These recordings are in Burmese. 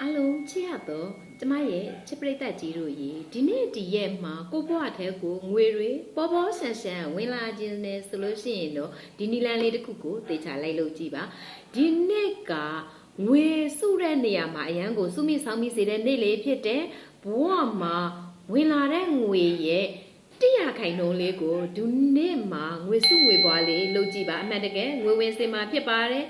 အားလုံးချစ်ရတော့ကျမရဲ့ချစ်ပရိသတ်ကြီးတို့ရေဒီနေ့ဒီရက်မှာကိုဘွားထဲကိုငွေတွေပေါ်ပေါ်ဆန်ဆန်ဝင်လာခြင်းနဲ့ဆိုလို့ရှိရင်တော့ဒီနီလန်လေးတစ်ခုကိုသေချာလိုက်လို့ကြည့်ပါဒီနေ့ကငွေစုတဲ့နေရာမှာအရန်ကိုစုမိဆောင်မိစေတဲ့နေ့လေးဖြစ်တဲ့ဘွားမှာဝင်လာတဲ့ငွေရဲ့တရားခိုင်နှုန်းလေးကိုဒီနေ့မှာငွေစုငွေပွားလေးလုပ်ကြည့်ပါအမှန်တကယ်ငွေဝင်စင်မှာဖြစ်ပါတယ်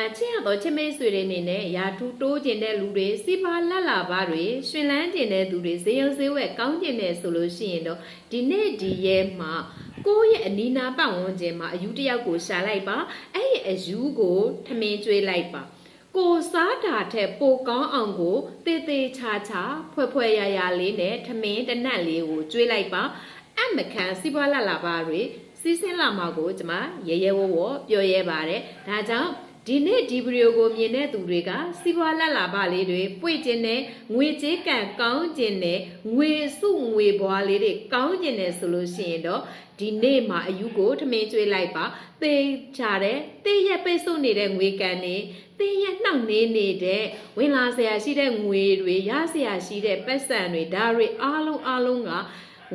အချစ်ရတော့ချစ်မိတ်ဆွေတွေအနေနဲ့ရာထူးတိုးကျင်တဲ့လူတွေစီပါလက်လာပါတွေရှင်လန်းကျင်တဲ့သူတွေဈေးရုံဈေးဝယ်ကောင်းကျင်တယ်ဆိုလို့ရှိရင်တော့ဒီနေ့ဒီရဲမှာကိုယ့်ရဲ့အနီးနားပတ်ဝန်းကျင်မှာအယူတစ်ယောက်ကိုရှာလိုက်ပါအဲ့ဒီအယူကိုထမင်းကျွေးလိုက်ပါကိုစားတာထက်ပိုကောင်းအောင်ကိုတေးသေးချာချာဖွဲ့ဖွဲ့ရရလေးနဲ့ထမင်းတစ်နက်လေးကိုကျွေးလိုက်ပါအမခံစီးပွားလာလာပါတွေစီးစင်းလာမှာကိုကျွန်မရဲရဲဝဝပြောရဲပါတယ်ဒါကြောင့် ဒီနေ့ဒီဗီဒီယိုကိုမြင်တဲ့သူတွေကစီးပွားလက်လာပါလေးတွေပွေ့ခြင်းနဲ့ငွေကြေးကံကောင်းခြင်းနဲ့ငွေစုငွေဘွားလေးတွေကောင်းခြင်းနဲ့ဆိုလို့ရှိရင်တော့ဒီနေ့မှာအယူကိုထမင်းကျွေးလိုက်ပါသေချာတဲ့သေရက်ပိတ်ဆို့နေတဲ့ငွေကန်နေ တင်းရက်နှောက်နေနေတဲ့ဝင်လာเสียရှိတဲ့ငွေတွေရเสียရှိတဲ့ပတ်စံတွေဒါတွေအားလုံးအားလုံးက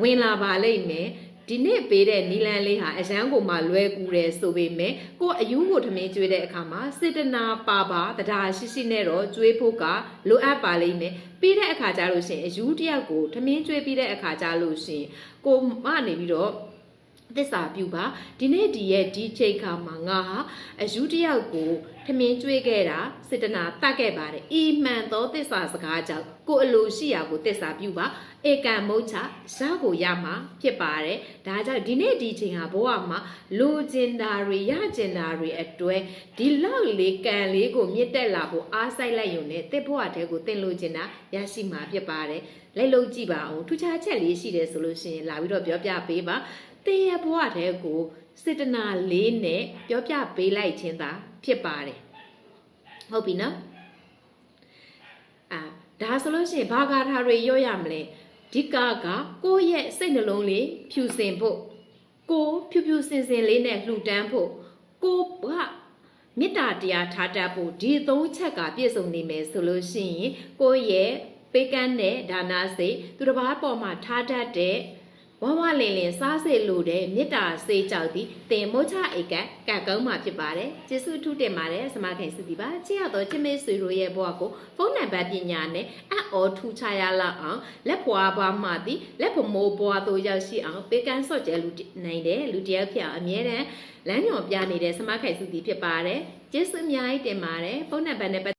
ဝင်လာပါလိမ့်မယ် ဒီနေ့ပေးတဲ့နီလန်လေးဟာအရန်ကိုမှလွဲကူတယ်ဆိုပေမဲ့ကိုအယူကိုထမင်းကျွေးတဲ့အခါမှာစေတနာပါပါတရားရှိရှိနဲ့တော့ကျွေးဖို့ကလိုအပ်ပါလိမ့်မယ်ပြီးတဲ့အခါကျလို့ရှရင်အယူတယောက်ကိုထမင်းကျွေးပြီးတဲ့အခါကျလို့ရှရင်ကိုမနေပြီးတော့ သစ္စာပြုပါဒီနေ့ဒီရဲ့ဒီချိန်ခါမှာငါဟာအယူတယောက်ကိုထမင်းကျွေးခဲ့တာစေတနာတတ်ခဲ့ပါတယ်ဤမှန်သောသစ္စာစကားကြောင့်ကိုအလိုရှိရာကိုသစ္စာပြုပါဧကံမုတ်ချရကိုရမှာဖြစ်ပါတယ်ဒါကြောင့်ဒီနေ့ဒီချိန်ဟာဘဝမှာလိုချင်တာတွေရချင်တာတွေအတွဲဒီလောက်လေးကံလေးကိုမြင့်တက်လာဖို့အားစိုက်လိုက်ရုံနဲ့တစ်ဘဝတည်းကိုတင်လိုချင်တာရရှိမှာဖြစ်ပါတယ်လိုက်လို့ကြည့်ပါအောင်ထူးခြားချက်လေးရှိတယ်ဆိုလို့ရှိရင်လာပြီးတော့ပြောပြပေးပါ တေရဘဝတဲ့ကိုစေတနာလေးနဲ့ပြောပြပေးလိုက်ခြင်းသာဖြစ်ပါတယ်ဟုတ်ပြီနော်အာဒါဆိုလို့ရှိရင်ဘာဂါထာတွေရော့ရမလဲဒီကကကိုယ့်ရဲ့စိတ်နှလုံးလေးဖြူစင်ဖို့ကိုဖြူဖြူစင်စင်လေးနဲ့လှူဒန်းဖို့ကိုကမေတ္တာတရားထားတတ်ဖို့ဒီသုံးချက်ကပြည့်စုံနေမယ်ဆိုလို့ရှိရင်ကိုယ့်ရဲ့ပေးကမ်းတဲ့ဒါနာစိတ်သူတစ်ပါးပေါ်မှာထားတတ်တဲ့ ဝဝလင်လင်စားစေလိုတဲ့မေတ္တာစေကြောက်သည်တင်မိုးချဧကကံကောင်းမှာဖြစ်ပါတယ်ကျေးဇူးအထူးတင်ပါတယ်စမခင်စုတီပါချစ်ရတော့ချစ်မေဆွေတို့ရဲ့ဘဝကိုဖုန်းနံပါတ်ပညာနဲ့အံ့ဩထူချရလောက်အောင်လက်ဖွာဘွားမှသည်လက်ဖမိုးဘွားတို့ရောက်ရှိအောင်ပေးကမ်းဆော့ကျဲလူနိုင်တဲ့လူတယောက်ဖြစ်အောင်အမြဲတမ်းလမ်းညွန်ပြနေတဲ့စမခိုင်စုတီဖြစ်ပါတယ်ကျေးဇူးအများကြီးတင်ပါတယ်ဖုန်းနံပါတ်နဲ့